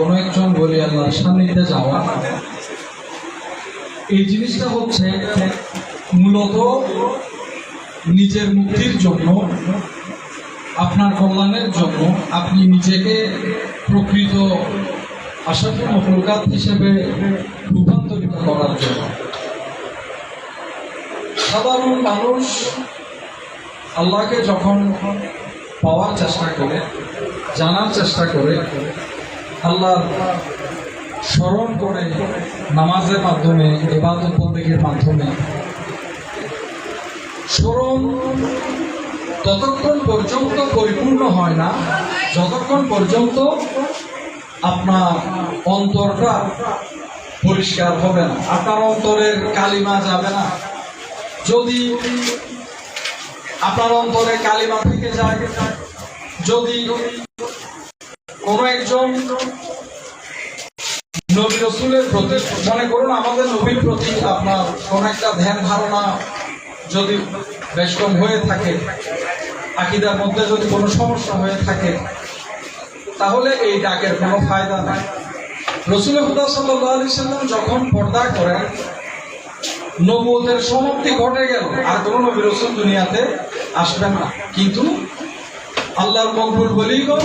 কোনো একজন বলি আল্লাহর সান্নিধ্যে যাওয়া। এই জিনিসটা হচ্ছে মূলত নিজের মুক্তির জন্য, আপনার কল্যাণের জন্য আপনি নিজেকে প্রকৃত আশাফি মফলকাত হিসেবে রূপান্তরিত করার জন্য। সাধারণ মানুষ আল্লাহকে যখন পাওয়ার চেষ্টা করে, জানার চেষ্টা করে আল্লাহ স্মরণ করে নামাজের মাধ্যমে এবাদত বন্দেগীর মাধ্যমে। স্মরণ ততক্ষণ পর্যন্ত পরিপূর্ণ হয় না, যতক্ষণ পর্যন্ত আপনার অন্তরটা পরিষ্কার হবে না, আপনার অন্তরের কালিমা যাবে না। যদি আপনার অন্তরে কালিমা থেকে যায়, যদি কোনো একজন নবী রসুলের প্রতি মনে করুন, আমাদের নবীর প্রতি আপনার কোন একটা ধ্যান ধারণা যদি বেশ কম হয়ে থাকে, আকিদার মধ্যে যদি কোনো সমস্যা হয়ে থাকে, তাহলে এই ডাকের কোনো ফায়দা নাই। রসুল হুদা সাল্লাহ আলি সাল্লাম যখন পর্দা করেন, নবুয়তের সমাপ্তি ঘটে গেল, আর কোনো নবী রসুল দুনিয়াতে আসবেন না। কিন্তু আল্লাহর মকবুল বলি গো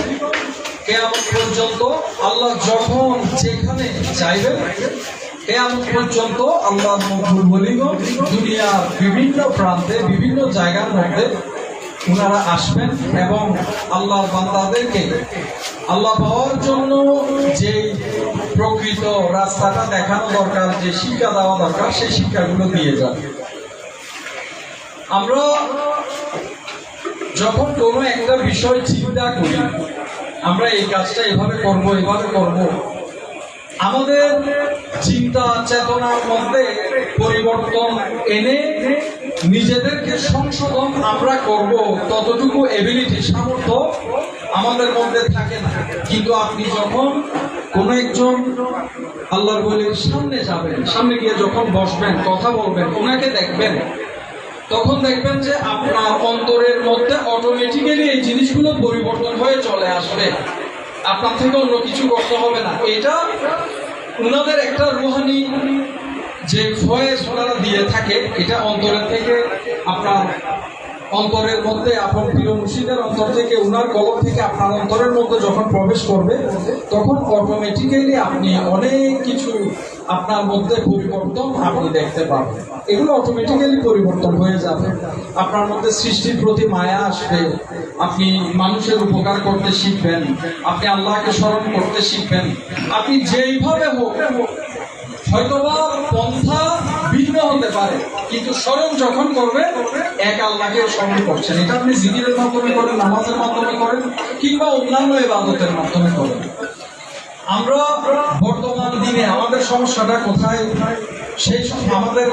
কেয়ামত পর্যন্ত আল্লাহ যখন যেখানে চাইবেন, কেয়ামত পর্যন্ত আল্লাহ মকবুল বলি গো দুনিয়ার বিভিন্ন প্রান্তে, বিভিন্ন জায়গার মধ্যে ওনারা আসবেন এবং আল্লাহ বান্দাদেরকে, আল্লাহ পাওয়ার জন্য যে প্রকৃত রাস্তাটা দেখানো দরকার, যে শিক্ষা দেওয়া দরকার, সেই শিক্ষাগুলো দিয়ে যাবে আমরা যখন কোনো একটা বিষয় চিন্তা করি আমরা এই কাজটা এভাবে করব এভাবে করব। আমাদের চিন্তা, চেতনার মধ্যে পরিবর্তন এনে নিজেদেরকে সংশোধন আমরা করব, ততটুকু এবিলিটি সামর্থ্য আমাদের মধ্যে থাকে না। কিন্তু আপনি যখন কোনো একজন আল্লাহর বলির সামনে যাবেন, সামনে গিয়ে যখন বসবেন, কথা বলবেন, ওনাকে দেখবেন, তখন দেখবেন যে আপনার অন্তরের মধ্যে আসবে আপনার থেকে অন্য কিছু করতে হবে না। এটা ওনাদের একটা রুহানি যে ভয়েস ওনারা দিয়ে থাকে, এটা অন্তরের থেকে আপনার অন্তরের মধ্যে আপনার প্রিয় মুর্শিদের অন্তর থেকে, উনার কলম থেকে আপনার অন্তরের মধ্যে যখন প্রবেশ করবে, তখন অটোমেটিক্যালি আপনি অনেক কিছু আপনার মধ্যে পরিবর্তন আপনি দেখতে পাবেন। এগুলো অটোমেটিক্যালি পরিবর্তন হয়ে যাবে। আপনার মধ্যে সৃষ্টির প্রতি মায়া আসবে। আপনি মানুষের উপকার করতে শিখবেন। আপনি আল্লাহকে স্মরণ করতে শিখবেন। আপনি যেইভাবে হোক, হয়তোবা পন্থা হতে পারে, কিন্তু স্মরণ যখন করবে, এক আল্লাহকে স্মরণ করছেন এটা আপনি জিকিরের মাধ্যমে করেন, নামাজের মাধ্যমে করেন, কিংবা অন্যান্য এবাদতের মাধ্যমে করেন। আমরা বর্তমান দিনে আমাদের সমস্যাটা কোথায়? সেই আমাদের